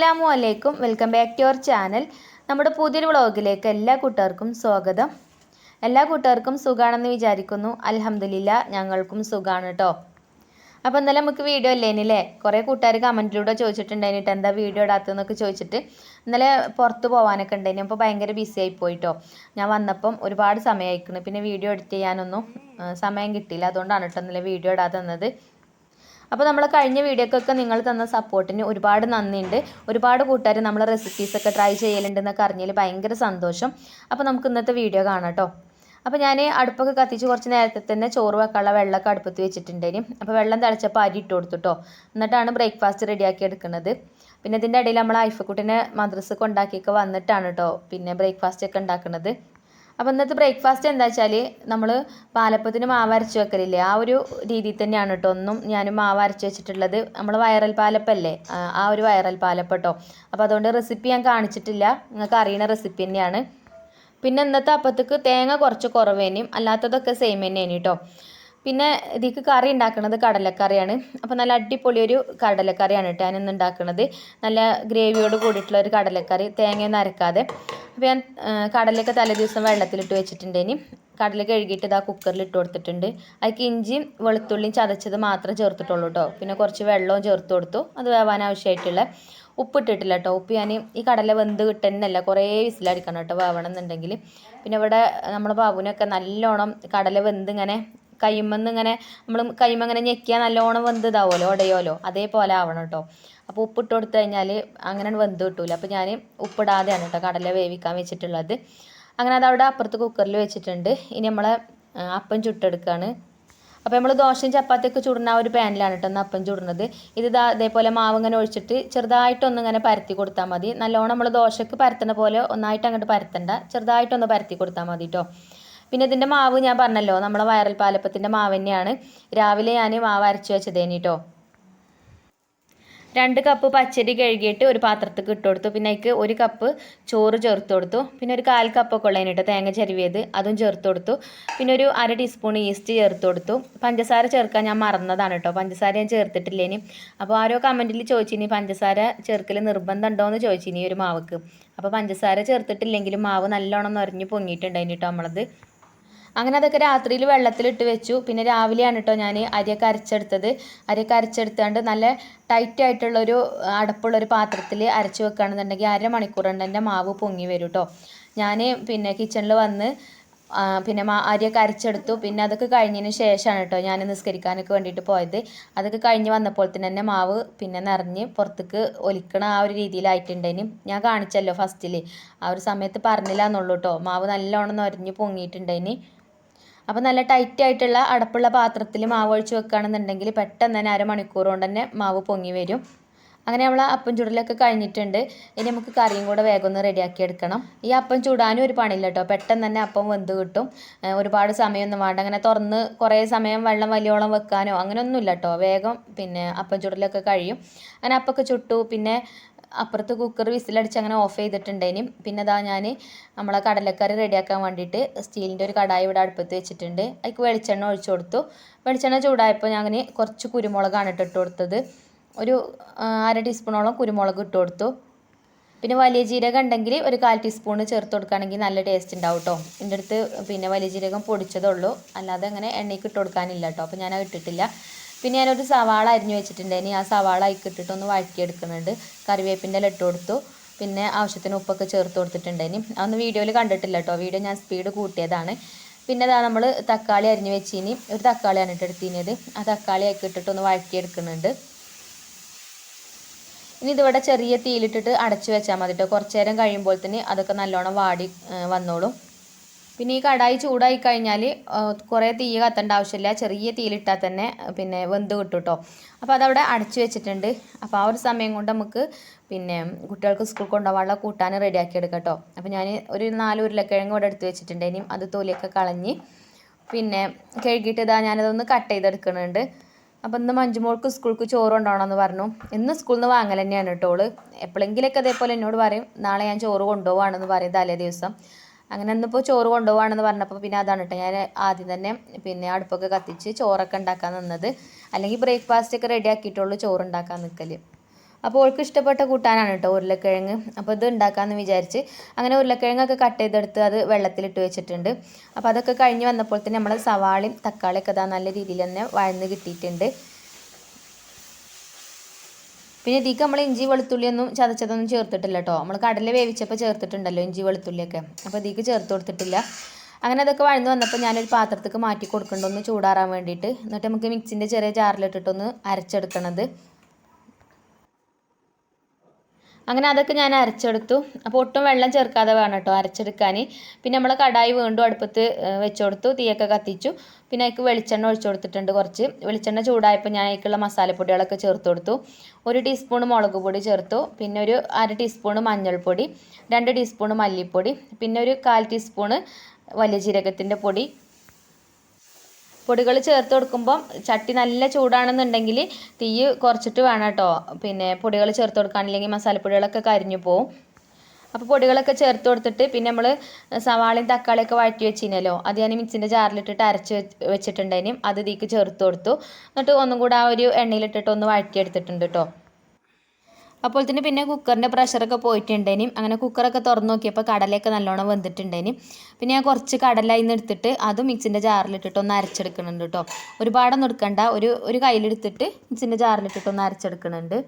അസ്സലാമു അലൈക്കും. Welcome back to your channel. നമ്മുടെ പുതിയൊരു വ്ളോഗിലേക്ക് എല്ലാ കൂട്ടുകാർക്കും സ്വാഗതം. എല്ലാ കൂട്ടുകാർക്കും സുഖാണെന്ന് വിചാരിക്കുന്നു. അലഹമ്മദില്ല ഞങ്ങൾക്കും സുഖമാണ് കേട്ടോ അപ്പോൾ ഇന്നലെ നമുക്ക് വീഡിയോ അല്ലേനില്ലേ കുറേ കൂട്ടുകാർ കമന്റിലൂടെ ചോദിച്ചിട്ടുണ്ടായിട്ട് എന്താ വീഡിയോ ഇടാത്തതെന്നൊക്കെ ചോദിച്ചിട്ട്. ഇന്നലെ പുറത്ത് പോകാനൊക്കെ ഉണ്ടായിന് അപ്പോൾ ഭയങ്കര ബിസി ആയി പോയിട്ടോ ഞാൻ വന്നപ്പം ഒരുപാട് സമയമായിരിക്കുന്നു പിന്നെ വീഡിയോ എഡിറ്റ് ചെയ്യാനൊന്നും സമയം കിട്ടിയില്ല. അതുകൊണ്ടാണ് കേട്ടോ ഇന്നലെ വീഡിയോ ഇടാതെ തന്നത് അപ്പോൾ നമ്മൾ കഴിഞ്ഞ വീഡിയോക്കൊക്കെ നിങ്ങൾ തന്ന സപ്പോർട്ടിന് ഒരുപാട് നന്ദിയുണ്ട്. ഒരുപാട് കൂട്ടുകാർ നമ്മളെ റെസിപ്പീസൊക്കെ ട്രൈ ചെയ്യലുണ്ടെന്നൊക്കെ അറിഞ്ഞതിൽ ഭയങ്കര സന്തോഷം. അപ്പോൾ നമുക്ക് ഇന്നത്തെ വീഡിയോ കാണാം കേട്ടോ. അപ്പോൾ ഞാൻ അടുപ്പൊക്കെ കത്തിച്ച് കുറച്ച് നേരത്തെ തന്നെ ചോറ് വെക്കാനുള്ള വെള്ളമൊക്കെ അടുപ്പത്ത് വെച്ചിട്ടുണ്ടേനും അപ്പോൾ വെള്ളം തിളച്ചപ്പോൾ അരി ഇട്ട് കൊടുത്തുട്ടോ എന്നിട്ടാണ് ബ്രേക്ക്ഫാസ്റ്റ് റെഡിയാക്കി എടുക്കുന്നത്. പിന്നെ ഇതിന്റെ ഇടയിൽ നമ്മൾ ഐഫക്കുട്ടിനെ മദ്രസ കൊണ്ടാക്കിയൊക്കെ വന്നിട്ടാണ് കേട്ടോ പിന്നെ ബ്രേക്ക്ഫാസ്റ്റ് ഒക്കെ ഉണ്ടാക്കുന്നത്. അപ്പോൾ ഇന്നത്തെ ബ്രേക്ക്ഫാസ്റ്റ് എന്താ വെച്ചാൽ നമ്മൾ പാലപ്പത്തിന് മാവ് അരച്ച് വെക്കലില്ലേ? ആ ഒരു രീതിയിൽ തന്നെയാണ് കേട്ടോ ഒന്നും ഞാൻ മാവ് അരച്ച് വെച്ചിട്ടുള്ളത്. നമ്മൾ വൈറൽ പാലപ്പല്ലേ? ആ, ആ ഒരു വൈറൽ പാലപ്പം കേട്ടോ അപ്പോൾ അതുകൊണ്ട് റെസിപ്പി ഞാൻ കാണിച്ചിട്ടില്ല. നിങ്ങൾക്ക് അറിയുന്ന റെസിപ്പി തന്നെയാണ്. പിന്നെ ഇന്നത്തെ അപ്പത്തേക്ക് തേങ്ങ കുറച്ച് കുറവേനും. അല്ലാത്തതൊക്കെ സെയിം തന്നെയാണ് കേട്ടോ പിന്നെ ഇതിക്ക് കറി ഉണ്ടാക്കുന്നത് കടലക്കറിയാണ്. അപ്പോൾ നല്ല അടിപൊളി ഒരു കടലക്കറിയാണ് കേട്ടോ ഞാനിന്ന് ഉണ്ടാക്കുന്നത് നല്ല ഗ്രേവിയോട് കൂടിയിട്ടുള്ള ഒരു കടലക്കറി തേങ്ങയൊന്നും അരക്കാതെ അപ്പോൾ ഞാൻ കടലൊക്കെ തലേ ദിവസം വെള്ളത്തിലിട്ട് വെച്ചിട്ടുണ്ടേനി കടല കഴുകിയിട്ട് ഇതാ കുക്കറിൽ ഇട്ട് കൊടുത്തിട്ടുണ്ട്. അതിലേക്ക് ഇഞ്ചിയും വെളുത്തുള്ളിയും ചതച്ചത് മാത്രമേ ചേർത്തിട്ടുള്ളൂ കേട്ടോ. പിന്നെ കുറച്ച് വെള്ളവും ചേർത്ത് കൊടുത്തു. അത് വേവാൻ ആവശ്യമായിട്ടുള്ള ഉപ്പിട്ടിട്ടില്ല കേട്ടോ. ഉപ്പ് ഞാൻ ഈ കടല വെന്ത് കിട്ടുന്നല്ല കുറേ വിസിലടിക്കണം കേട്ടോ വേവണം എന്നുണ്ടെങ്കിൽ. പിന്നെ ഇവിടെ നമ്മുടെ ബാബുവിനൊക്കെ നല്ലോണം കടല വെന്ത് ഇങ്ങനെ കയ്യുമെന്ന് ഇങ്ങനെ നമ്മൾ ഇങ്ങനെ ഞെക്കിയാൽ നല്ലോണം വെന്ത് ഇതാവുമല്ലോ ഉടയോലോ അതേപോലെ ആവണം കേട്ടോ അപ്പോൾ ഉപ്പിട്ട് കൊടുത്തു കഴിഞ്ഞാൽ അങ്ങനെ വെന്ത് കിട്ടൂല. അപ്പോൾ ഞാൻ ഉപ്പിടാതെയാണ് കേട്ടോ കടല വേവിക്കാൻ വെച്ചിട്ടുള്ളത്. അങ്ങനെ അത് അവിടെ അപ്പുറത്ത് കുക്കറിൽ വെച്ചിട്ടുണ്ട്. ഇനി നമ്മളെ അപ്പം ചുട്ടെടുക്കുകയാണ് അപ്പോൾ നമ്മൾ ദോശയും ചപ്പാത്തിയൊക്കെ ചുടുന്ന ആ ഒരു പാനിലാണ് കേട്ടോ ഒന്ന് അപ്പം ചുടുന്നത്. ഇത് ദാ ഇതേപോലെ മാവ് ഇങ്ങനെ ഒഴിച്ചിട്ട് ചെറുതായിട്ടൊന്ന് ഇങ്ങനെ പരത്തി കൊടുത്താൽ മതി. നല്ലോണം നമ്മൾ ദോശക്ക് പരത്തുന്ന പോലെ ഒന്നായിട്ട് അങ്ങോട്ട് പരത്തണ്ട. ചെറുതായിട്ടൊന്ന് പരത്തി കൊടുത്താൽ മതി കേട്ടോ പിന്നെ ഇതിന്റെ മാവ് ഞാൻ പറഞ്ഞല്ലോ നമ്മളെ വയറൽ പാലപ്പത്തിന്റെ മാവ് തന്നെയാണ്. രാവിലെ ഞാൻ മാവ് അരച്ച് വെച്ചതേനി കേട്ടോ രണ്ട് കപ്പ് പച്ചരി കഴുകിയിട്ട് ഒരു പാത്രത്തേക്ക് ഇട്ട് കൊടുത്തു. പിന്നെ അതിക്ക് ഒരു കപ്പ് ചോറ് ചേർത്ത് കൊടുത്തു. പിന്നെ ഒരു കാൽ കപ്പൊക്കെ ഉള്ളതിന് കേട്ടോ തേങ്ങ ചെരുവിയത് അതും ചേർത്ത് കൊടുത്തു. പിന്നെ ഒരു അര ടീസ്പൂൺ ഈസ്റ്റ് ചേർത്ത് കൊടുത്തു. പഞ്ചസാര ചേർക്കാൻ ഞാൻ മറന്നതാണ് കേട്ടോ പഞ്ചസാര ഞാൻ ചേർത്തിട്ടില്ലേനി അപ്പോൾ ആരോ കമന്റിൽ ചോദിച്ചിനി പഞ്ചസാര ചേർക്കൽ നിർബന്ധമുണ്ടോ എന്ന് ചോദിച്ചിനി ഒരു മാവക്ക്. അപ്പോൾ പഞ്ചസാര ചേർത്തിട്ടില്ലെങ്കിലും മാവ് നല്ലോണം നിറഞ്ഞ് പൊങ്ങിയിട്ടുണ്ടായിന് കേട്ടോ നമ്മളത്. അങ്ങനെ അതൊക്കെ രാത്രിയിൽ വെള്ളത്തിലിട്ട് വെച്ചു. പിന്നെ രാവിലെയാണ് കേട്ടോ ഞാൻ അരിയൊക്കെ അരച്ചെടുത്തത് അരിയൊക്കെ അരച്ചെടുത്തുകൊണ്ട് നല്ല ടൈറ്റ് ആയിട്ടുള്ളൊരു അടപ്പുള്ളൊരു പാത്രത്തിൽ അരച്ച് വെക്കുകയാണെന്നുണ്ടെങ്കിൽ അരമണിക്കൂർ കൊണ്ട് എന്റെ മാവ് പൊങ്ങി വരും കേട്ടോ ഞാൻ പിന്നെ കിച്ചണിൽ വന്ന് പിന്നെ അരിയൊക്കെ അരച്ചെടുത്തു പിന്നെ അതൊക്കെ കഴിഞ്ഞതിന് ശേഷമാണ് കേട്ടോ ഞാൻ നിസ്കരിക്കാനൊക്കെ വേണ്ടിയിട്ട് പോയത്. അതൊക്കെ കഴിഞ്ഞ് വന്നപ്പോൾ തന്നെ എന്റെ മാവ് പിന്നെ നിറഞ്ഞ് പുറത്തേക്ക് ഒലിക്കണ ആ ഒരു രീതിയിലായിട്ടുണ്ടേനും ഞാൻ കാണിച്ചല്ലോ ഫസ്റ്റിൽ ആ ഒരു സമയത്ത് പറഞ്ഞില്ല എന്നുള്ളൂ കേട്ടോ മാവ് നല്ലോണം നിറഞ്ഞ് പൊങ്ങിയിട്ടുണ്ടേനി. അപ്പോൾ നല്ല ടൈറ്റ് ആയിട്ടുള്ള അടപ്പുള്ള പാത്രത്തിൽ മാവ് ഒഴിച്ച് വെക്കുകയാണെന്നുണ്ടെങ്കിൽ പെട്ടെന്ന് തന്നെ അരമണിക്കൂർ കൊണ്ട് തന്നെ മാവ് പൊങ്ങി വരും. അങ്ങനെ നമ്മൾ അപ്പം ചുടലൊക്കെ കഴിഞ്ഞിട്ടുണ്ട്. ഇനി നമുക്ക് കറിയും കൂടെ വേഗം ഒന്ന് റെഡിയാക്കി എടുക്കണം. ഈ അപ്പം ചുടാനും ഒരു പണിയില്ല കേട്ടോ. പെട്ടെന്ന് തന്നെ അപ്പം വെന്ത് കിട്ടും. ഒരുപാട് സമയമൊന്നും വേണ്ട. അങ്ങനെ തുറന്ന് കുറേ സമയം വെള്ളം വലിയോളം വെക്കാനോ അങ്ങനെയൊന്നുമില്ല കേട്ടോ. വേഗം പിന്നെ അപ്പം ചുടലൊക്കെ കഴിയും. അങ്ങനെ അപ്പമൊക്കെ ചുട്ടു. പിന്നെ അപ്പുറത്ത് കുക്കർ വിസിലടിച്ച് അങ്ങനെ ഓഫ് ചെയ്തിട്ടുണ്ടേനും പിന്നെ അതാ ഞാൻ നമ്മളെ കടലക്കറി റെഡിയാക്കാൻ വേണ്ടിയിട്ട് സ്റ്റീലിന്റെ ഒരു കടായി ഇവിടെ അടുപ്പത്ത് വെച്ചിട്ടുണ്ട്. അതിക്ക് വെളിച്ചെണ്ണ ഒഴിച്ചു കൊടുത്തു. വെളിച്ചെണ്ണ ചൂടായപ്പോൾ ഞാൻ കുറച്ച് കുരുമുളകാണ് ഇട്ടിട്ട് കൊടുത്തത്. ഒരു അര ടീസ്പൂണോളം കുരുമുളക് ഇട്ട് കൊടുത്തു. പിന്നെ വലിയ ജീരകം ഉണ്ടെങ്കിൽ ഒരു കാൽ ടീസ്പൂൺ ചേർത്ത് കൊടുക്കുകയാണെങ്കിൽ നല്ല ടേസ്റ്റ് ഉണ്ടാവും കേട്ടോ എന്റെ അടുത്ത് പിന്നെ വലിയ ജീരകം പൊടിച്ചതേ ഉള്ളൂ. അല്ലാതെ അങ്ങനെ എണ്ണയ്ക്ക് ഇട്ട് കൊടുക്കാനില്ല കേട്ടോ അപ്പോൾ ഞാൻ അത് ഇട്ടിട്ടില്ല. പിന്നെ ഞാനൊരു സവാള അരിഞ്ഞു വെച്ചിട്ടുണ്ടായിരുന്നു ആ സവാള അതിക്ക് ഇട്ടിട്ട് ഒന്ന് വഴറ്റിയെടുക്കുന്നുണ്ട്. കറിവേപ്പിന്റെ ഇട്ട് കൊടുത്തു. പിന്നെ ആവശ്യത്തിന് ഉപ്പൊക്കെ ചേർത്ത് കൊടുത്തിട്ടുണ്ടായിരുന്നു അതൊന്നും വീഡിയോയിൽ കണ്ടിട്ടില്ല കേട്ടോ. വീഡിയോ ഞാൻ സ്പീഡ് കൂട്ടിയതാണ്. പിന്നെ ഇതാ നമ്മൾ തക്കാളി അരിഞ്ഞു വെച്ചിനി ഒരു തക്കാളിയാണ് ഇട്ട് എടുത്തിനത് ആ തക്കാളി അതിക്ക് ഇട്ടിട്ട് ഒന്ന് വഴറ്റിയെടുക്കുന്നുണ്ട്. ഇനി ഇതിവിടെ ചെറിയ തീയിലിട്ടിട്ട് അടച്ചു വെച്ചാൽ മതി കേട്ടോ. കുറച്ച് നേരം കഴിയുമ്പോൾ തന്നെ അതൊക്കെ നല്ലോണം വാടി വന്നോളും. പിന്നെ ഈ കടായി ചൂടായി കഴിഞ്ഞാൽ കുറേ തീ കത്തേണ്ട ആവശ്യമില്ല. ചെറിയ തീയിലിട്ടാൽ തന്നെ പിന്നെ വെന്ത് കിട്ടും കേട്ടോ അപ്പോൾ അതവിടെ അടച്ചു വെച്ചിട്ടുണ്ട്. അപ്പോൾ ആ ഒരു സമയം കൊണ്ട് നമുക്ക് പിന്നെ കുട്ടികൾക്ക് സ്കൂൾ കൊണ്ടുപോകാനുള്ള കൂട്ടാൻ റെഡിയാക്കി എടുക്കാം കേട്ടോ അപ്പോൾ ഞാൻ ഒരു നാല് ഉരുളക്കിഴങ്ങ് ഇവിടെ എടുത്ത് വെച്ചിട്ടുണ്ട്. ഇനിയും അത് തൊലിയൊക്കെ കളഞ്ഞ് പിന്നെ കഴുകിയിട്ട് ഇതാ ഞാനതൊന്ന് കട്ട് ചെയ്തെടുക്കുന്നുണ്ട്. അപ്പോൾ ഇന്ന് മഞ്ജുമോൾക്ക് സ്കൂൾക്ക് ചോറ് കൊണ്ടുപോകണമെന്ന് പറഞ്ഞു. ഇന്ന് സ്കൂളിൽ നിന്ന് വാങ്ങൽ തന്നെയാണ് കേട്ടോ എപ്പോഴെങ്കിലൊക്കെ അതേപോലെ എന്നോട് പറയും നാളെ ഞാൻ ചോറ് കൊണ്ടുപോവാണെന്ന് പറയും തലേ ദിവസം. അങ്ങനെ ഇന്നിപ്പോൾ ചോറ് കൊണ്ടുപോകാണെന്ന് പറഞ്ഞപ്പോൾ പിന്നെ അതാണ് കേട്ടോ ഞാൻ ആദ്യം തന്നെ പിന്നെ അടുപ്പൊക്കെ കത്തിച്ച് ചോറൊക്കെ ഉണ്ടാക്കാൻ നിന്നത്. അല്ലെങ്കിൽ ബ്രേക്ക്ഫാസ്റ്റ് ഒക്കെ റെഡി ആക്കിയിട്ടുള്ളൂ ചോറ് ഉണ്ടാക്കാൻ നിൽക്കൽ അപ്പോൾ ഓൾക്ക് ഇഷ്ടപ്പെട്ട കൂട്ടാനാണ് കേട്ടോ ഉരുളക്കിഴങ്ങ്. അപ്പോൾ ഇത് ഉണ്ടാക്കാമെന്ന് വിചാരിച്ച് അങ്ങനെ ഉരുളക്കിഴങ്ങൊക്കെ കട്ട് ചെയ്തെടുത്ത് അത് വെള്ളത്തിലിട്ട് വെച്ചിട്ടുണ്ട്. അപ്പോൾ അതൊക്കെ കഴിഞ്ഞ് വന്നപ്പോൾ തന്നെ നമ്മൾ സവാളയും തക്കാളിയൊക്കെ ഇതാ നല്ല രീതിയിൽ തന്നെ വഴന്ന് കിട്ടിയിട്ടുണ്ട്. പിന്നെ ഇതിക്ക് നമ്മൾ ഇഞ്ചി വെളുത്തുള്ളിയൊന്നും ചതച്ചതൊന്നും ചേർത്തിട്ടില്ല കേട്ടോ നമ്മൾ കടല വേവിച്ചപ്പോൾ ചേർത്തിട്ടുണ്ടല്ലോ ഇഞ്ചി വെളുത്തുള്ളിയൊക്കെ. അപ്പോൾ ഇതിക്ക് ചേർത്ത് കൊടുത്തിട്ടില്ല. അങ്ങനെ അതൊക്കെ വഴന്ന് വന്നപ്പോൾ ഞാനൊരു പാത്രത്തേക്ക് മാറ്റി കൊടുക്കണ്ടൊന്ന് ചൂടാറാൻ വേണ്ടിയിട്ട്. എന്നിട്ട് നമുക്ക് മിക്സിന്റെ ചെറിയ ജാറിലിട്ടിട്ടൊന്ന് അരച്ചെടുക്കണത്. അങ്ങനെ അതൊക്കെ ഞാൻ അരച്ചെടുത്തു. അപ്പോൾ ഒട്ടും വെള്ളം ചേർക്കാതെ വേണം കേട്ടോ അരച്ചെടുക്കാൻ. പിന്നെ നമ്മൾ കടായി വീണ്ടും അടുപ്പത്ത് വെച്ചുകൊടുത്തു തീയൊക്കെ കത്തിച്ചു. പിന്നെ അതിക്ക് വെളിച്ചെണ്ണ ഒഴിച്ചു കൊടുത്തിട്ടുണ്ട് കുറച്ച്. വെളിച്ചെണ്ണ ചൂടായപ്പോൾ ഞാൻ അതിലേക്കുള്ള മസാലപ്പൊടികളൊക്കെ ചേർത്ത് കൊടുത്തു. ഒരു ടീസ്പൂൺ മുളക് പൊടി ചേർത്തു. പിന്നെ ഒരു അര ടീസ്പൂൺ മഞ്ഞൾപ്പൊടി രണ്ട് ടീസ്പൂൺ മല്ലിപ്പൊടി പിന്നെ ഒരു കാൽ ടീസ്പൂൺ വലിയ ജീരകത്തിന്റെ പൊടി പൊടികൾ ചേർത്ത് കൊടുക്കുമ്പം ചട്ടി നല്ല ചൂടാണെന്നുണ്ടെങ്കിൽ തീ കുറച്ചിട്ട് വേണം കേട്ടോ. പിന്നെ പൊടികൾ ചേർത്ത് കൊടുക്കുകയാണെങ്കിൽ മസാലപ്പൊടികളൊക്കെ കരിഞ്ഞു പോവും. അപ്പോൾ പൊടികളൊക്കെ ചേർത്ത് കൊടുത്തിട്ട് പിന്നെ നമ്മൾ സവാളയും തക്കാളിയൊക്കെ വഴറ്റി വെച്ചിനല്ലോ. അത് ഞാൻ മിക്സിന്റെ ജാറിലിട്ടിട്ട് അരച്ച് വെച്ചിട്ടുണ്ടായിരുന്നു അത് തീക്ക് ചേർത്ത് കൊടുത്തു. എന്നിട്ട് ഒന്നും കൂടെ ആ ഒരു എണ്ണയിലിട്ടിട്ട് ഒന്ന് വഴറ്റിയെടുത്തിട്ടുണ്ട് കേട്ടോ. അപ്പോൾ തന്നെ പിന്നെ കുക്കറിന്റെ പ്രഷറൊക്കെ പോയിട്ടുണ്ടേനും. അങ്ങനെ കുക്കറൊക്കെ തുറന്ന് നോക്കിയപ്പോൾ കടലയൊക്കെ നല്ലോണം വെന്തിട്ടുണ്ടേനും. പിന്നെ ഞാൻ കുറച്ച് കടല ഇന്ന് എടുത്തിട്ട് അതും മിക്സിന്റെ ജാറിലിട്ടിട്ട് ഒന്ന് അരച്ചെടുക്കുന്നുണ്ട് കേട്ടോ ഒരുപാടൊന്നും എടുക്കണ്ട. ഒരു ഒരു കയ്യിലെടുത്തിട്ട് മിക്സിന്റെ ജാറിലിട്ടിട്ട് ഒന്ന് അരച്ചെടുക്കുന്നുണ്ട്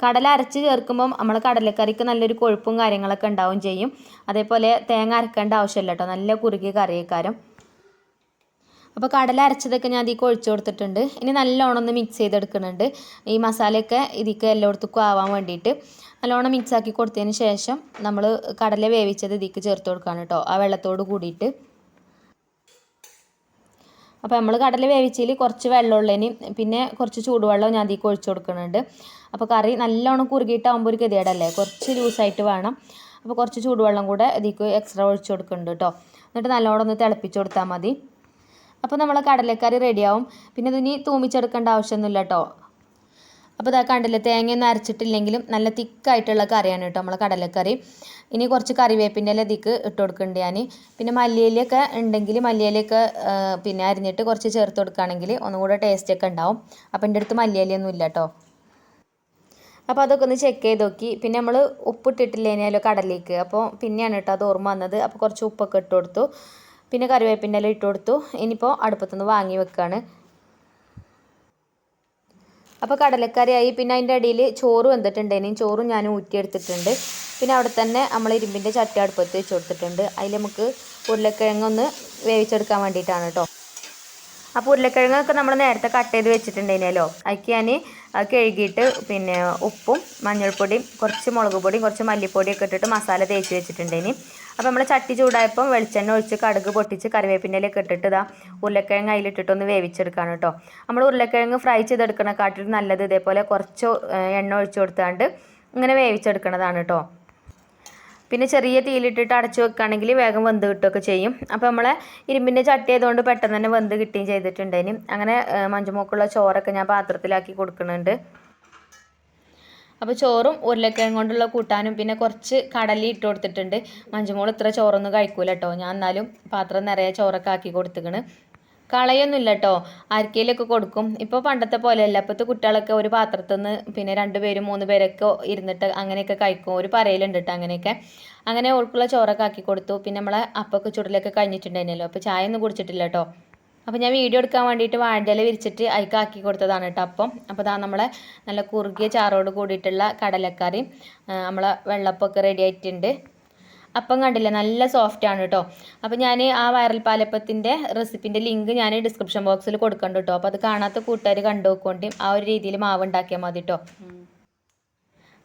കടല അരച്ച് ചേർക്കുമ്പം നമ്മൾ കടലക്കറിക്ക് നല്ലൊരു കൊഴുപ്പും കാര്യങ്ങളൊക്കെ ഉണ്ടാവും ചെയ്യും. അതേപോലെ തേങ്ങ അരക്കേണ്ട ആവശ്യമില്ല കേട്ടോ നല്ല കുറുകിയ കറിയേക്കാരം. അപ്പോൾ കടല അരച്ചതൊക്കെ ഞാൻ അതിലേക്ക് ഒഴിച്ചു കൊടുത്തിട്ടുണ്ട്. ഇനി നല്ലോണം ഒന്ന് മിക്സ് ചെയ്തെടുക്കുന്നുണ്ട്. ഈ മസാലയൊക്കെ ഇതിലേക്ക് എല്ലായിടത്തേക്കും ആവാൻ വേണ്ടിയിട്ട് നല്ലോണം മിക്സ് ആക്കി കൊടുത്തതിന് ശേഷം നമ്മൾ കടല വേവിച്ചത് ഇതിലേക്ക് ചേർത്ത് കൊടുക്കുകയാണ് കേട്ടോ. ആ വെള്ളത്തോട് കൂടിയിട്ട്. അപ്പോൾ നമ്മൾ കടല വേവിച്ചതിൽ കുറച്ച് വെള്ളമുള്ളതിന് പിന്നെ കുറച്ച് ചൂടുവെള്ളം ഞാൻ അതിലേക്ക് ഒഴിച്ചു കൊടുക്കുന്നുണ്ട്. അപ്പോൾ കറി നല്ലോണം കുറുകിയിട്ടാകുമ്പോൾ ഒരു ഗതികേടല്ലേ? കുറച്ച് ലൂസായിട്ട് വേണം. അപ്പോൾ കുറച്ച് ചൂടുവെള്ളം കൂടെ ഇതിലേക്ക് എക്സ്ട്രാ ഒഴിച്ചു കൊടുക്കുന്നുണ്ട് കേട്ടോ. എന്നിട്ട് നല്ലോണം ഒന്ന് തിളപ്പിച്ച് കൊടുത്താൽ മതി. അപ്പോൾ നമ്മൾ കടലക്കറി റെഡിയാവും പിന്നെ ഇതിനി തൂമിച്ചെടുക്കേണ്ട ആവശ്യമൊന്നുമില്ല കേട്ടോ അപ്പോൾ ഇതാ കണ്ടില്ല തേങ്ങയൊന്നും അരച്ചിട്ടില്ലെങ്കിലും നല്ല തിക്കായിട്ടുള്ള കറിയാണ് കേട്ടോ നമ്മളെ കടലക്കറി. ഇനി കുറച്ച് കറിവേപ്പിന്റെ ഇല ഇതിക്ക് ഇട്ട് കൊടുക്കുന്നുണ്ട് ഞാൻ പിന്നെ മല്ലിയിലൊക്കെ ഉണ്ടെങ്കിൽ മല്ലിയിലൊക്കെ പിന്നെ അരിഞ്ഞിട്ട് കുറച്ച് ചേർത്ത് കൊടുക്കുകയാണെങ്കിൽ കൂടെ ടേസ്റ്റൊക്കെ ഉണ്ടാവും. അപ്പോൾ എന്റെ അടുത്ത് മല്ലിയിലൊന്നും ഇല്ല കേട്ടോ അപ്പോൾ അതൊക്കെ ഒന്ന് ചെക്ക് ചെയ്ത് നോക്കി. പിന്നെ നമ്മൾ ഉപ്പിട്ടിട്ടില്ലേനാലോ കടലേക്ക് അപ്പോൾ പിന്നെയാണ് കേട്ടോ അത് ഓർമ്മ വന്നത്. അപ്പോൾ കുറച്ച് ഉപ്പൊക്കെ ഇട്ട് കൊടുത്തു. പിന്നെ കറിവേപ്പിന്റെ ഇല ഇട്ട് കൊടുത്തു ഇനിയിപ്പോൾ അടുപ്പത്തുനിന്ന് വാങ്ങി വെക്കുകയാണ് അപ്പോൾ കടലക്കറിയായി. പിന്നെ അതിന്റെ ഇടയിൽ ചോറ് വെന്തിട്ടുണ്ടായിരുന്നു. ചോറും ഞാൻ ഊറ്റിയെടുത്തിട്ടുണ്ട്. പിന്നെ അവിടെ തന്നെ നമ്മൾ ഇരുമ്പിന്റെ ചട്ടി അടുപ്പത്ത് വെച്ച് കൊടുത്തിട്ടുണ്ട്. അതിൽ നമുക്ക് ഉരുളക്കിഴങ്ങൊന്ന് വേവിച്ചെടുക്കാൻ വേണ്ടിയിട്ടാണ് കേട്ടോ. അപ്പോൾ ഉരുളക്കിഴങ്ങൊക്കെ നമ്മൾ നേരത്തെ കട്ട് ചെയ്ത് വെച്ചിട്ടുണ്ടായിരുന്നല്ലോ. അതിക്ക് ഞാൻ കഴുകിയിട്ട് പിന്നെ ഉപ്പും മഞ്ഞൾപ്പൊടിയും കുറച്ച് മുളക് പൊടിയും കുറച്ച് മല്ലിപ്പൊടിയൊക്കെ ഇട്ടിട്ട് മസാല തേച്ച് വെച്ചിട്ടുണ്ടായിന് അപ്പോൾ നമ്മൾ ചട്ടി ചൂടായപ്പം വെളിച്ചെണ്ണ ഒഴിച്ച് കടുക് പൊട്ടിച്ച് കറിവേപ്പിന്റെയിലേക്ക് ഇട്ടിട്ട് ഇതാ ഉരുളക്കിഴങ്ങ് അതിലിട്ടിട്ടൊന്ന് വേവിച്ചെടുക്കാണ് കേട്ടോ. നമ്മൾ ഉരുളക്കിഴങ്ങ് ഫ്രൈ ചെയ്തെടുക്കണക്കാട്ടിലും നല്ലത് ഇതേപോലെ കുറച്ച് എണ്ണ ഒഴിച്ച് കൊടുത്താണ്ട് ഇങ്ങനെ വേവിച്ചെടുക്കണതാണ് കേട്ടോ. പിന്നെ ചെറിയ തീയിലിട്ടിട്ട് അടച്ചു വെക്കുകയാണെങ്കിൽ വേഗം വെന്ത് കിട്ടുകയൊക്കെ ചെയ്യും. അപ്പോൾ നമ്മളെ ഇരുമ്പിന്റെ ചട്ടി ആയതുകൊണ്ട് പെട്ടെന്ന് തന്നെ വെന്ത് കിട്ടുകയും ചെയ്തിട്ടുണ്ടേനും അങ്ങനെ മഞ്ചുമോക്കുള്ള ചോറൊക്കെ ഞാൻ പാത്രത്തിലാക്കി കൊടുക്കുന്നുണ്ട് അപ്പോൾ ചോറും ഉരുളക്കിഴങ്ങ് കൊണ്ടുള്ള കൂട്ടാനും പിന്നെ കുറച്ച് കടലി ഇട്ട് കൊടുത്തിട്ടുണ്ട്. മഞ്ചുമോൾ ഇത്ര ചോറൊന്നും കഴിക്കൂല കേട്ടോ ഞാൻ എന്നാലും പാത്രം നിറയെ ചോറൊക്കെ ആക്കി കൊടുത്തിക്കണ്. കളയൊന്നുമില്ല കേട്ടോ അരക്കയിലൊക്കെ കൊടുക്കും. ഇപ്പോൾ പണ്ടത്തെ പോലെ അല്ല ഇപ്പോഴത്തെ കുട്ടികളൊക്കെ ഒരു പാത്രത്തിൽ നിന്ന് പിന്നെ രണ്ട് പേരും മൂന്ന് പേരൊക്കെ ഇരുന്നിട്ട് അങ്ങനെയൊക്കെ കഴിക്കും. ഒരു പറയലുണ്ട് കേട്ടോ അങ്ങനെയൊക്കെ. അങ്ങനെ ഓൾക്കുള്ള ചോറൊക്കെ ആക്കി കൊടുത്തു. പിന്നെ നമ്മളെ അപ്പൊക്കെ ചുടലൊക്കെ കഴിഞ്ഞിട്ടുണ്ടായിരുന്നല്ലോ. അപ്പോൾ ചായ ഒന്നും കുടിച്ചിട്ടില്ല കേട്ടോ അപ്പോൾ ഞാൻ വീഡിയോ എടുക്കാൻ വേണ്ടിയിട്ട് വാഴയില വിരിച്ചിട്ട് അയക്കാക്കി കൊടുത്തതാണ് കേട്ടോ അപ്പം അപ്പോൾ ഇതാ നമ്മളെ നല്ല കുറുകിയ ചാറോട് കൂടിയിട്ടുള്ള കടലക്കറി നമ്മളെ വെള്ളപ്പൊക്കെ റെഡി ആയിട്ടുണ്ട്. അപ്പം കണ്ടില്ല നല്ല സോഫ്റ്റ് ആണ് കേട്ടോ അപ്പോൾ ഞാൻ ആ വൈറൽ പാലപ്പത്തിന്റെ റെസിപ്പിന്റെ ലിങ്ക് ഞാൻ ഡിസ്ക്രിപ്ഷൻ ബോക്സിൽ കൊടുക്കണ്ട കേട്ടോ അപ്പോൾ അത് കാണാത്ത കൂട്ടുകാർ കണ്ടു നോക്കൊണ്ടും ആ ഒരു രീതിയിൽ മാവ് ഉണ്ടാക്കിയാൽ മതി കേട്ടോ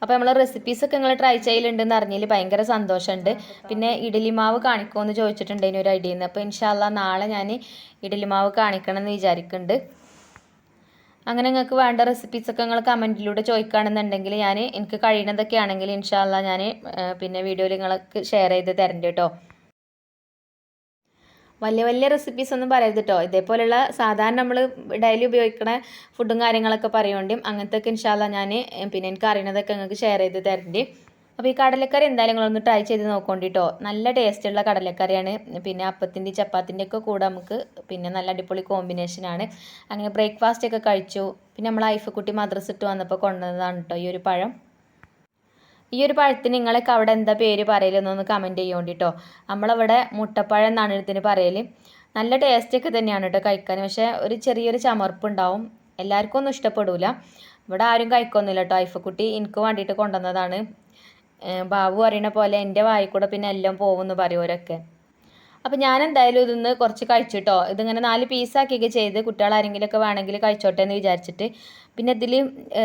അപ്പോൾ നമ്മൾ റെസിപ്പീസൊക്കെ നിങ്ങൾ ട്രൈ ചെയ്യലുണ്ടെന്ന് അറിഞ്ഞതിൽ ഭയങ്കര സന്തോഷമുണ്ട്. പിന്നെ ഇഡലി മാവ് കാണിക്കുമെന്ന് ചോദിച്ചിട്ടുണ്ടെങ്കിൽ ഒരു ഐഡിയ അപ്പോൾ ഇൻഷാല്ല നാളെ ഞാൻ ഇഡലി മാവ് കാണിക്കണം എന്ന് വിചാരിക്കുന്നുണ്ട് അങ്ങനെ നിങ്ങൾക്ക് വേണ്ട റെസിപ്പീസൊക്കെ നിങ്ങൾ കമന്റിലൂടെ ചോദിക്കുകയാണെന്നുണ്ടെങ്കിൽ ഞാൻ എനിക്ക് കഴിയുന്നതൊക്കെ ആണെങ്കിൽ ഇൻഷാല്ല ഞാൻ പിന്നെ വീഡിയോയിൽ നിങ്ങൾക്ക് ഷെയർ ചെയ്ത് തരണ്ട് കേട്ടോ വലിയ വലിയ റെസിപ്പീസ് ഒന്നും പറയരുത് കേട്ടോ ഇതേപോലെയുള്ള സാധാരണ നമ്മൾ ഡെയിലി ഉപയോഗിക്കുന്ന ഫുഡും കാര്യങ്ങളൊക്കെ പറയുകൊണ്ടും അങ്ങനത്തെ ഒക്കെ ഇൻഷാല്ല ഞാൻ പിന്നെ എനിക്ക് അറിയണതൊക്കെ നിങ്ങൾക്ക് ഷെയർ ചെയ്ത് തരണ്ടി. അപ്പോൾ ഈ കടലക്കറി എന്തായാലും നിങ്ങളൊന്ന് ട്രൈ ചെയ്ത് നോക്കോണ്ടിട്ടോ. നല്ല ടേസ്റ്റുള്ള കടലക്കറിയാണ്. പിന്നെ അപ്പത്തിന്റെ ചപ്പാത്തിന്റെ ഒക്കെ കൂടെ നമുക്ക് പിന്നെ നല്ല അടിപൊളി കോമ്പിനേഷനാണ് അങ്ങനെ ബ്രേക്ക്ഫാസ്റ്റ് ഒക്കെ കഴിച്ചു. പിന്നെ നമ്മൾ ഐഫക്കുട്ടി മദ്രസ് ഇട്ട് വന്നപ്പോൾ കൊണ്ടുവന്നതാണ് കേട്ടോ ഈ ഒരു പഴം. ഈ ഒരു പഴത്തിന് നിങ്ങളൊക്കെ അവിടെ എന്താ പേര് പറയലെന്നൊന്ന് കമന്റ് ചെയ്യോണ്ടിട്ടോ. നമ്മളവിടെ മുട്ടപ്പഴം എന്നാണ് ഇതിന് പറയൽ നല്ല ടേസ്റ്റൊക്കെ തന്നെയാണ് കേട്ടോ കഴിക്കാൻ. പക്ഷേ ഒരു ചെറിയൊരു ചമർപ്പുണ്ടാവും എല്ലാവർക്കും ഒന്നും ഇഷ്ടപ്പെടില്ല ഇവിടെ ആരും കഴിക്കൊന്നുമില്ല കേട്ടോ ഐഫക്കുട്ടി എനിക്ക് വേണ്ടിയിട്ട് കൊണ്ടുവന്നതാണ്. ബാബു പറയുന്ന പോലെ എന്റെ വായി കൂടെ പിന്നെ എല്ലാം പോകുമെന്ന് പറയുമോരൊക്കെ അപ്പം ഞാൻ എന്തായാലും ഇതിന്ന് കുറച്ച് കഴിച്ചു കഴിച്ചിട്ടോ ഇതിങ്ങനെ നാല് പീസാക്കിയൊക്കെ ചെയ്ത് കുട്ടികൾ ആരെങ്കിലുമൊക്കെ വേണമെങ്കിൽ കഴിച്ചോട്ടെ എന്ന് വിചാരിച്ചിട്ട്. പിന്നെ ഇതിൽ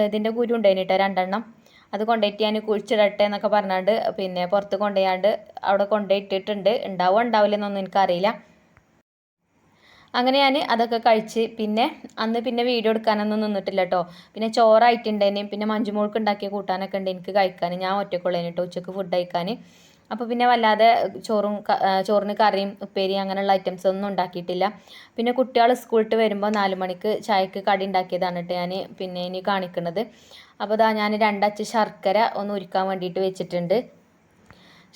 ഇതിന്റെ കുരു ഉണ്ടായിരുന്നു കേട്ടോ രണ്ടെണ്ണം. അത് കൊണ്ടുപോയിട്ട് ഞാൻ കുഴിച്ചിടട്ടെ എന്നൊക്കെ പറഞ്ഞാണ്ട് പിന്നെ പുറത്ത് കൊണ്ടുപോയാണ്ട് അവിടെ കൊണ്ടുപോയിട്ടിട്ടുണ്ട് ഉണ്ടാവുക ഉണ്ടാവില്ലെന്നൊന്നും എനിക്കറിയില്ല. അങ്ങനെ ഞാൻ അതൊക്കെ കഴിച്ച് പിന്നെ അന്ന് പിന്നെ വീഡിയോ എടുക്കാനൊന്നും നിന്നിട്ടില്ല കേട്ടോ. പിന്നെ ചോറായിട്ടുണ്ടേനെ പിന്നെ മഞ്ജുമോൾക്ക് ഉണ്ടാക്കിയ കൂട്ടാനൊക്കെ ഉണ്ട് എനിക്ക് കഴിക്കാൻ. ഞാൻ ഒറ്റക്കുള്ളതിന് കേട്ടോ ഉച്ചയ്ക്ക് ഫുഡ് കഴിക്കാൻ. അപ്പോൾ പിന്നെ വല്ലാതെ ചോറും ചോറിന് കറിയും ഉപ്പേരി അങ്ങനെയുള്ള ഐറ്റംസ് ഒന്നും ഉണ്ടാക്കിയിട്ടില്ല. പിന്നെ കുട്ടികൾ സ്കൂളിട്ട് വരുമ്പോൾ നാല് മണിക്ക് ചായക്ക് കടി ഉണ്ടാക്കിയതാണ് കേട്ടോ ഞാൻ പിന്നെ ഇനി കാണിക്കുന്നത് അപ്പോൾ ഇതാ ഞാൻ രണ്ടച്ച് ശർക്കര ഒന്ന് ഉരുക്കാൻ വേണ്ടിയിട്ട് വെച്ചിട്ടുണ്ട്.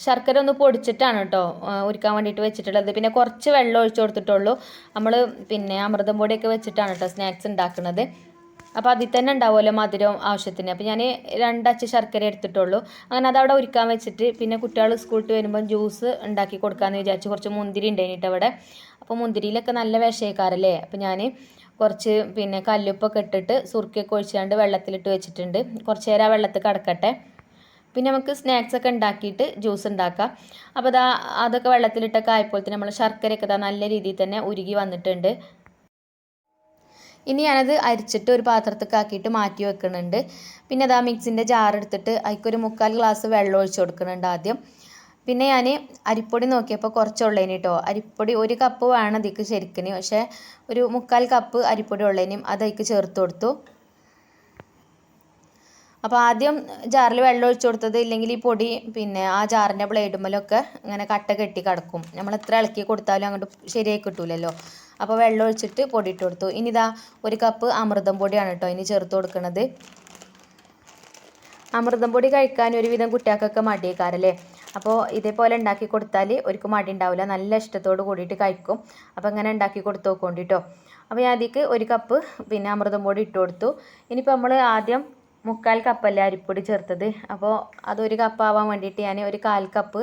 ശർക്കര ഒന്ന് പൊടിച്ചിട്ടാണ് കേട്ടോ ഉരുക്കാൻ വേണ്ടിയിട്ട് വെച്ചിട്ടുള്ളത്. പിന്നെ കുറച്ച് വെള്ളം ഒഴിച്ചു കൊടുത്തിട്ടുള്ളൂ. നമ്മൾ പിന്നെ അമൃതം പൊടിയൊക്കെ വെച്ചിട്ടാണ് കേട്ടോ സ്നാക്സ് ഉണ്ടാക്കുന്നത്. അപ്പോൾ അതിൽ തന്നെ ഉണ്ടാവുമല്ലോ മധുരം ആവശ്യത്തിന്. അപ്പോൾ ഞാൻ രണ്ടച്ച് ശർക്കര എടുത്തിട്ടുള്ളൂ. അങ്ങനെ അതവിടെ ഉരുക്കാൻ വെച്ചിട്ട് പിന്നെ കുട്ടികൾ സ്കൂളിൽ വരുമ്പോൾ ജ്യൂസ് ഉണ്ടാക്കി കൊടുക്കാമെന്ന് വിചാരിച്ചു കുറച്ച് മുന്തിരി ഉണ്ടായിട്ട് അവിടെ. അപ്പോൾ മുന്തിരിയിലൊക്കെ നല്ല വിഷയക്കാരല്ലേ അപ്പോൾ ഞാൻ കുറച്ച് പിന്നെ കല്ലുപ്പൊക്കെ ഇട്ടിട്ട് സുറുക്കിയൊക്കെ ഒഴിച്ചാണ്ട് വെള്ളത്തിലിട്ട് വെച്ചിട്ടുണ്ട്. കുറച്ച് നേരം ആ വെള്ളത്തിൽ കിടക്കട്ടെ. പിന്നെ നമുക്ക് സ്നാക്സ് ഒക്കെ ഉണ്ടാക്കിയിട്ട് ജ്യൂസ് ഉണ്ടാക്കാം. അപ്പോൾ അതാ അതൊക്കെ വെള്ളത്തിലിട്ടൊക്കെ ആയപ്പോൾ തന്നെ നമ്മൾ ശർക്കരയൊക്കെ ഇതാ നല്ല രീതിയിൽ തന്നെ ഉരുകി വന്നിട്ടുണ്ട്. ഇനി ഞാനത് അരിച്ചിട്ട് ഒരു പാത്രത്തേക്ക് ആക്കിയിട്ട് മാറ്റി വെക്കുന്നുണ്ട്. പിന്നെ അതാ മിക്സിന്റെ ജാർ എടുത്തിട്ട് അതിക്കൊരു മുക്കാൽ ഗ്ലാസ് വെള്ളം ഒഴിച്ച് കൊടുക്കുന്നുണ്ട് ആദ്യം. പിന്നെ ഞാൻ അരിപ്പൊടി നോക്കിയപ്പോൾ കുറച്ചുള്ളതിന് കേട്ടോ അരിപ്പൊടി ഒരു കപ്പ് വേണം അതിക്ക് ശരിക്കിന്. പക്ഷേ ഒരു മുക്കാൽ കപ്പ് അരിപ്പൊടി ഉള്ളതിനും അത് അതിക്ക് ചേർത്ത് കൊടുത്തു. അപ്പോൾ ആദ്യം ജാറിൽ വെള്ളം ഒഴിച്ചു കൊടുത്തത് ഇല്ലെങ്കിൽ ഈ പൊടി പിന്നെ ആ ജാറിന്റെ ബ്ലേഡുമ്മലൊക്കെ ഇങ്ങനെ കട്ട കെട്ടി കിടക്കും. നമ്മൾ എത്ര ഇളക്കി കൊടുത്താലും അങ്ങോട്ട് ശരിയായി കിട്ടൂലല്ലോ. അപ്പോൾ വെള്ളം ഒഴിച്ചിട്ട് പൊടി ഇട്ട് കൊടുത്തു. ഇനി ഇതാ ഒരു കപ്പ് അമൃതം പൊടിയാണ് കേട്ടോ ഇനി ചേർത്ത് കൊടുക്കുന്നത് അമൃതം പൊടി കഴിക്കാൻ ഒരുവിധം കുട്ടികൾക്കൊക്കെ മടിയേക്കാരല്ലേ? അപ്പോൾ ഇതേപോലെ ഉണ്ടാക്കി കൊടുത്താൽ ഒരിക്കൽ മടി ഉണ്ടാവില്ല നല്ല ഇഷ്ടത്തോട് കൂടിയിട്ട് കഴിക്കും. അപ്പോൾ അങ്ങനെ ഉണ്ടാക്കി കൊടുത്ത് നോക്കോണ്ടിട്ടോ അപ്പോൾ ഞാൻ അതിലേക്ക് ഒരു കപ്പ് പിന്നെ അമൃതം പൊടി ഇട്ട് കൊടുത്തു. ഇനിയിപ്പോൾ നമ്മൾ ആദ്യം മുക്കാൽ കപ്പല്ലേ അരിപ്പൊടി ചേർത്തത്. അപ്പോൾ അതൊരു കപ്പാവാൻ വേണ്ടിയിട്ട് ഞാൻ ഒരു കാൽ കപ്പ്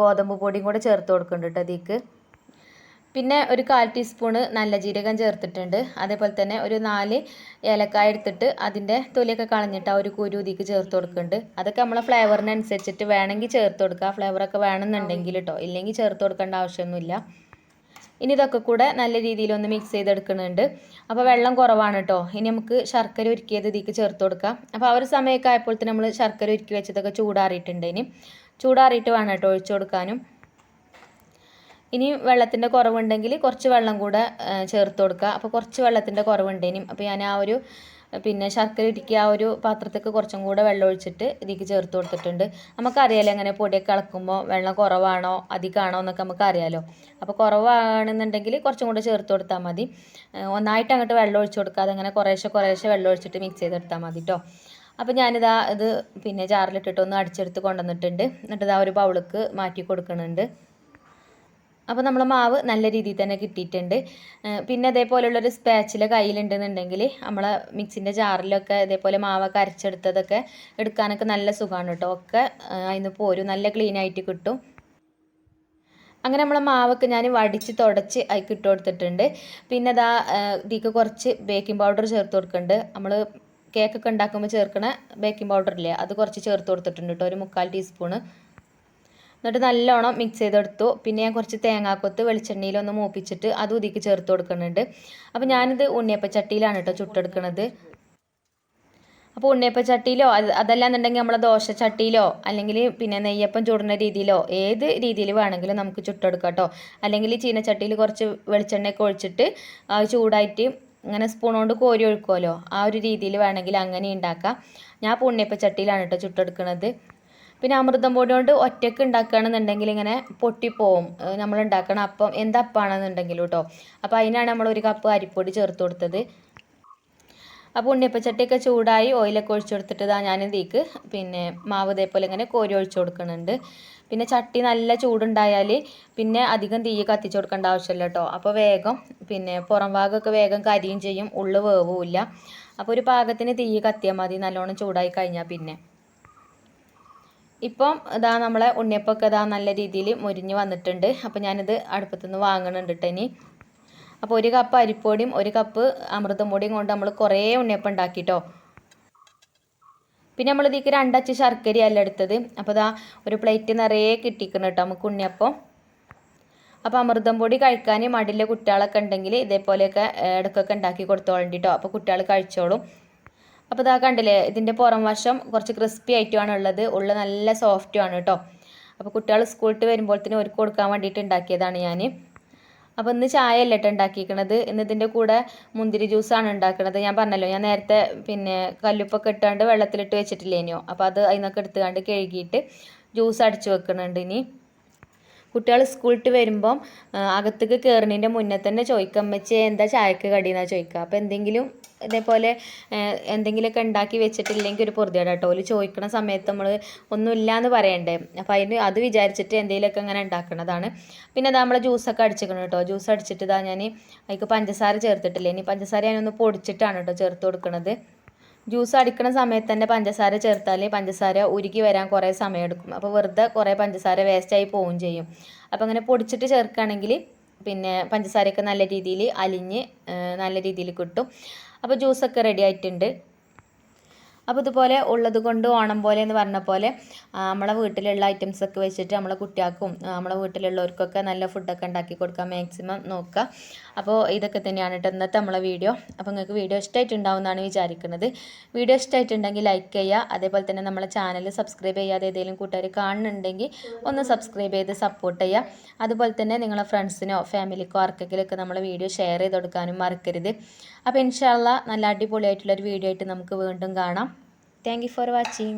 ഗോതമ്പ് പൊടിയും കൂടെ ചേർത്ത് കൊടുക്കുന്നുണ്ട് കേട്ടോ അതിലേക്ക് പിന്നെ ഒരു കാൽ ടീസ്പൂണ് നല്ല ജീരകം ചേർത്തിട്ടുണ്ട്. അതേപോലെ തന്നെ ഒരു നാല് ഏലക്കായ എടുത്തിട്ട് അതിന്റെ തൊലിയൊക്കെ കളഞ്ഞിട്ട് ആ ഒരു കുരുതിക്ക് ചേർത്ത് കൊടുക്കുന്നുണ്ട്. അതൊക്കെ നമ്മളെ ഫ്ലേവറിനനുസരിച്ചിട്ട് വേണമെങ്കിൽ ചേർത്ത് കൊടുക്കുക ഫ്ലേവറൊക്കെ വേണമെന്നുണ്ടെങ്കിൽ കേട്ടോ ഇല്ലെങ്കിൽ ചേർത്ത് കൊടുക്കേണ്ട ആവശ്യമൊന്നുമില്ല. ഇനി ഇതൊക്കെ കൂടെ നല്ല രീതിയിൽ ഒന്ന് മിക്സ് ചെയ്തെടുക്കുന്നുണ്ട്. അപ്പോൾ വെള്ളം കുറവാണ് കേട്ടോ ഇനി നമുക്ക് ശർക്കര ഉരുക്കിയത് ഇതിക്ക് ചേർത്ത് കൊടുക്കാം. അപ്പോൾ ആ ഒരു സമയമൊക്കെ ആയപ്പോഴത്തേന് നമ്മൾ ശർക്കര ഉരുക്കി വെച്ചതൊക്കെ ചൂടാറിയിട്ടുണ്ട് ഇനി. ചൂടാറിയിട്ട് വേണം കേട്ടോ ഒഴിച്ചു കൊടുക്കാനും. ഇനി വെള്ളത്തിന്റെ കുറവുണ്ടെങ്കിൽ കുറച്ച് വെള്ളം കൂടെ ചേർത്ത് കൊടുക്കുക. അപ്പോൾ കുറച്ച് വെള്ളത്തിന്റെ കുറവുണ്ടേനും അപ്പോൾ ഞാൻ ആ ഒരു പിന്നെ ശർക്കര ഇടുക്കി ആ ഒരു പാത്രത്തേക്ക് കുറച്ചും കൂടെ വെള്ളം ഒഴിച്ചിട്ട് ഇതിലേക്ക് ചേർത്ത് കൊടുത്തിട്ടുണ്ട്. നമുക്കറിയാലോ എങ്ങനെ പൊടിയൊക്കെ ഇളക്കുമ്പോൾ വെള്ളം കുറവാണോ അധികമാണോ എന്നൊക്കെ നമുക്ക് അറിയാലോ അപ്പോൾ കുറവാണെന്നുണ്ടെങ്കിൽ കുറച്ചും കൂടെ ചേർത്ത് കൊടുത്താൽ മതി. ഒന്നായിട്ട് അങ്ങോട്ട് വെള്ളം ഒഴിച്ച് കൊടുക്കാതെ അങ്ങനെ കുറേശ്ശെ കുറേശ്ശെ വെള്ളം ഒഴിച്ചിട്ട് മിക്സ് ചെയ്തെടുത്താൽ മതി കേട്ടോ അപ്പോൾ ഞാനിതാ ഇത് പിന്നെ ജാറിലിട്ടിട്ട് ഒന്ന് അടിച്ചെടുത്ത് കൊണ്ടുവന്നിട്ടുണ്ട്. എന്നിട്ട് ഇതാ ഒരു ബൗളിക്ക് മാറ്റി കൊടുക്കുന്നുണ്ട് അപ്പോൾ നമ്മൾ മാവ് നല്ല രീതിയിൽ തന്നെ കിട്ടിയിട്ടുണ്ട്. പിന്നെ അതേപോലെയുള്ളൊരു സ്പാച്ചിൽ കയ്യിലുണ്ടെന്നുണ്ടെങ്കിൽ നമ്മൾ മിക്സിന്റെ ജാറിലൊക്കെ ഇതേപോലെ മാവൊക്കെ അരച്ചെടുത്തതൊക്കെ എടുക്കാനൊക്കെ നല്ല സുഖമാണ് കേട്ടോ. ഒക്കെ അതിന് പോരും. നല്ല ക്ലീൻ ആയിട്ട് കിട്ടും. അങ്ങനെ നമ്മൾ മാവൊക്കെ ഞാൻ വടിച്ച് തുടച്ച് അതിൽ ഇട്ട് കൊടുത്തിട്ടുണ്ട്. പിന്നെ അതാ ഇതിക്ക് കുറച്ച് ബേക്കിംഗ് പൗഡർ ചേർത്ത് കൊടുക്കുന്നുണ്ട് നമ്മൾ കേക്കൊക്കെ ഉണ്ടാക്കുമ്പോൾ ചേർക്കണ ബേക്കിംഗ് പൗഡർ ഇല്ലേ അത് കുറച്ച് ചേർത്ത് കൊടുത്തിട്ടുണ്ട് കേട്ടോ. ഒരു മുക്കാൽ ടീസ്പൂണ് എന്നിട്ട് നല്ലോണം മിക്സ് ചെയ്തെടുത്തു. പിന്നെ ഞാൻ കുറച്ച് തേങ്ങാക്കൊത്ത് വെളിച്ചെണ്ണയിലൊന്ന് മൂപ്പിച്ചിട്ട് അത് ഉതിക്ക് ചേർത്ത് കൊടുക്കുന്നുണ്ട്. അപ്പോൾ ഞാനിത് ഉണ്ണിയപ്പച്ചട്ടിയിലാണ് കേട്ടോ ചുട്ടെടുക്കുന്നത് അപ്പോൾ ഉണ്ണിയപ്പച്ചട്ടിയിലോ അത് അതല്ലാന്നുണ്ടെങ്കിൽ നമ്മളെ ദോശച്ചട്ടിയിലോ അല്ലെങ്കിൽ പിന്നെ നെയ്യപ്പം ചൂടുന്ന രീതിയിലോ ഏത് രീതിയിൽ വേണമെങ്കിലും നമുക്ക് ചുട്ടെടുക്കാം കേട്ടോ അല്ലെങ്കിൽ ചീനച്ചട്ടിയിൽ കുറച്ച് വെളിച്ചെണ്ണയൊക്കെ ഒഴിച്ചിട്ട് ചൂടായിട്ട് ഇങ്ങനെ സ്പൂൺ കൊണ്ട് കോരി ഒഴിക്കുമല്ലോ ആ ഒരു രീതിയിൽ വേണമെങ്കിൽ അങ്ങനെ ഉണ്ടാക്കാം. ഞാൻ ഇപ്പോൾ ഉണ്ണിയപ്പച്ചട്ടിയിലാണ് കേട്ടോ ചുട്ടെടുക്കുന്നത് പിന്നെ അമൃതം പൊടി കൊണ്ട് ഒറ്റയ്ക്ക് ഉണ്ടാക്കുകയാണെന്നുണ്ടെങ്കിൽ ഇങ്ങനെ പൊട്ടിപ്പോവും. നമ്മൾ ഉണ്ടാക്കണം. അപ്പം എന്തപ്പാണെന്നുണ്ടെങ്കിലും കേട്ടോ അപ്പോൾ അതിനാണ് നമ്മൾ ഒരു കപ്പ് അരിപ്പൊടി ചേർത്ത് കൊടുത്തത്. അപ്പോൾ ഉണ്ണിയപ്പച്ചട്ടിയൊക്കെ ചൂടായി ഓയിലൊക്കെ ഒഴിച്ചു കൊടുത്തിട്ട് ഇതാ ഞാൻ ഇതിക്ക് പിന്നെ മാവ് ഇതേപോലെ ഇങ്ങനെ കോരി ഒഴിച്ചു കൊടുക്കുന്നുണ്ട്. പിന്നെ ചട്ടി നല്ല ചൂടുണ്ടായാൽ പിന്നെ അധികം തീ കത്തിച്ചു കൊടുക്കേണ്ട ആവശ്യമില്ല കേട്ടോ അപ്പോൾ വേഗം പിന്നെ പുറം ഭാഗമൊക്കെ വേഗം കരിയും ചെയ്യും. ഉള്ളു വേവുമില്ല. അപ്പോൾ ഒരു പാകത്തിന് തീ കത്തിയാൽ മതി. നല്ലോണം ചൂടായി കഴിഞ്ഞാൽ പിന്നെ. ഇപ്പം ഇതാ നമ്മളെ ഉണ്ണിയപ്പമൊക്കെ ഇതാ നല്ല രീതിയിൽ മുരിഞ്ഞ് വന്നിട്ടുണ്ട്. അപ്പോൾ ഞാനിത് അടുപ്പത്തുനിന്ന് വാങ്ങണുണ്ട് കേട്ടോ ഇനി. അപ്പോൾ ഒരു കപ്പ് അരിപ്പൊടിയും ഒരു കപ്പ് അമൃതം പൊടിയും കൊണ്ട് നമ്മൾ കുറേ ഉണ്ണിയപ്പം ഉണ്ടാക്കിട്ടോ പിന്നെ നമ്മൾ ഇതിലേക്ക് രണ്ടച്ച് ശർക്കരയല്ല എടുത്തത്. അപ്പോൾ ഇതാ ഒരു പ്ലേറ്റ് നിറയെ കിട്ടിക്കണം കേട്ടോ നമുക്ക് ഉണ്ണിയപ്പം. അപ്പോൾ അമൃതം പൊടി കഴിക്കാൻ മടിയിലെ കുട്ടികളൊക്കെ ഉണ്ടെങ്കിൽ ഇതേപോലെയൊക്കെ ഇടയ്ക്കൊക്കെ ഉണ്ടാക്കി കൊടുത്തോളണ്ടിട്ടോ അപ്പോൾ കുട്ടികൾ കഴിച്ചോളും. അപ്പോൾ ഇതാ കണ്ടില്ലേ ഇതിന്റെ പുറം വശം കുറച്ച് ക്രിസ്പി ആയിട്ടുമാണ് ഉള്ളത്. ഉള്ള നല്ല സോഫ്റ്റുമാണ് കേട്ടോ അപ്പോൾ കുട്ടികൾ സ്കൂളിട്ട് വരുമ്പോഴത്തേനും ഒരുക്ക് കൊടുക്കാൻ വേണ്ടിയിട്ട് ഉണ്ടാക്കിയതാണ് ഞാൻ അപ്പോൾ ഇന്ന് ചായ അല്ല കേട്ടോ ഉണ്ടാക്കിയിരിക്കണത്? ഇന്ന് ഇതിന്റെ കൂടെ മുന്തിരി ജ്യൂസാണ് ഉണ്ടാക്കുന്നത് ഞാൻ പറഞ്ഞല്ലോ ഞാൻ നേരത്തെ പിന്നെ കല്ലുപ്പൊക്കെ ഇട്ടാണ്ട് വെള്ളത്തിലിട്ട് വെച്ചിട്ടില്ലേനോ? അപ്പോൾ അത് അതിനൊക്കെ എടുത്തുകൊണ്ട് കഴുകിയിട്ട് ജ്യൂസ് അടിച്ചു വെക്കുന്നുണ്ട് ഇനി. കുട്ടികൾ സ്കൂളിട്ട് വരുമ്പം അകത്തേക്ക് കയറുന്നതിന്റെ മുന്നേ തന്നെ ചോദിക്കാം വെച്ച് എന്താ ചായക്ക് കടിയെന്നാണ് ചോദിക്കുക അപ്പോൾ എന്തെങ്കിലും ഇതേപോലെ എന്തെങ്കിലുമൊക്കെ ഉണ്ടാക്കി വെച്ചിട്ടില്ലെങ്കിൽ ഒരു പൊറുതിയാണ് കേട്ടോ. ഓൽ ചോദിക്കണ സമയത്ത് നമ്മൾ ഒന്നുമില്ല എന്ന് പറയണ്ടേ. അപ്പോൾ അതിന് അത് വിചാരിച്ചിട്ട് എന്തെങ്കിലുമൊക്കെ അങ്ങനെ ഉണ്ടാക്കുന്നതാണ് പിന്നെ അത് നമ്മളെ ജ്യൂസൊക്കെ അടിച്ചിരിക്കണം കേട്ടോ. ജ്യൂസ് അടിച്ചിട്ട് ഇതാ ഞാൻ അതിക്ക് പഞ്ചസാര ചേർത്തിട്ടില്ല? ഇനി പഞ്ചസാര ഞാനൊന്ന് പൊടിച്ചിട്ടാണ് കേട്ടോ ചേർത്ത് കൊടുക്കുന്നത് ജ്യൂസ് അടിക്കുന്ന സമയത്ത് തന്നെ പഞ്ചസാര ചേർത്താൽ പഞ്ചസാര ഉരുകി വരാൻ കുറേ സമയമെടുക്കും. അപ്പോൾ വെറുതെ കുറേ പഞ്ചസാര വേസ്റ്റായി പോവുകയും ചെയ്യും. അപ്പോൾ അങ്ങനെ പൊടിച്ചിട്ട് ചേർക്കുകയാണെങ്കിൽ പിന്നെ പഞ്ചസാരയൊക്കെ നല്ല രീതിയിൽ അലിഞ്ഞ് നല്ല രീതിയിൽ കിട്ടും. അപ്പോൾ ജ്യൂസൊക്കെ റെഡി ആയിട്ടുണ്ട്. അപ്പോൾ ഇതുപോലെ ഉള്ളത് കൊണ്ട് ഓണം പോലെ എന്ന് പറഞ്ഞ പോലെ നമ്മളെ വീട്ടിലുള്ള ഐറ്റംസൊക്കെ വെച്ചിട്ട് നമ്മളെ കുട്ടികൾക്കും നമ്മളെ വീട്ടിലുള്ളവർക്കൊക്കെ നല്ല ഫുഡൊക്കെ ഉണ്ടാക്കി കൊടുക്കാൻ മാക്സിമം നോക്കുക. അപ്പോൾ ഇതൊക്കെ തന്നെയാണ് കേട്ടോ ഇന്നത്തെ നമ്മളെ വീഡിയോ അപ്പോൾ നിങ്ങൾക്ക് വീഡിയോ ഇഷ്ടമായിട്ടുണ്ടാവും എന്നാണ് വിചാരിക്കുന്നത്. വീഡിയോ ഇഷ്ടമായിട്ടുണ്ടെങ്കിൽ ലൈക്ക് ചെയ്യുക. അതേപോലെ തന്നെ നമ്മളെ ചാനൽ സബ്സ്ക്രൈബ് ചെയ്യാതെ ഏതെങ്കിലും കൂട്ടുകാർ കാണുന്നുണ്ടെങ്കിൽ ഒന്ന് സബ്സ്ക്രൈബ് ചെയ്ത് സപ്പോർട്ട് ചെയ്യുക. അതുപോലെ തന്നെ നിങ്ങളെ ഫ്രണ്ട്സിനോ ഫാമിലിക്കോ ആർക്കെങ്കിലുമൊക്കെ നമ്മളെ വീഡിയോ ഷെയർ ചെയ്ത് കൊടുക്കാനും മറക്കരുത്. അപ്പോൾ ഇൻഷാല്ല നല്ല അടിപൊളിയായിട്ടുള്ളൊരു വീഡിയോ ആയിട്ട് നമുക്ക് വീണ്ടും കാണാം. Thank you for watching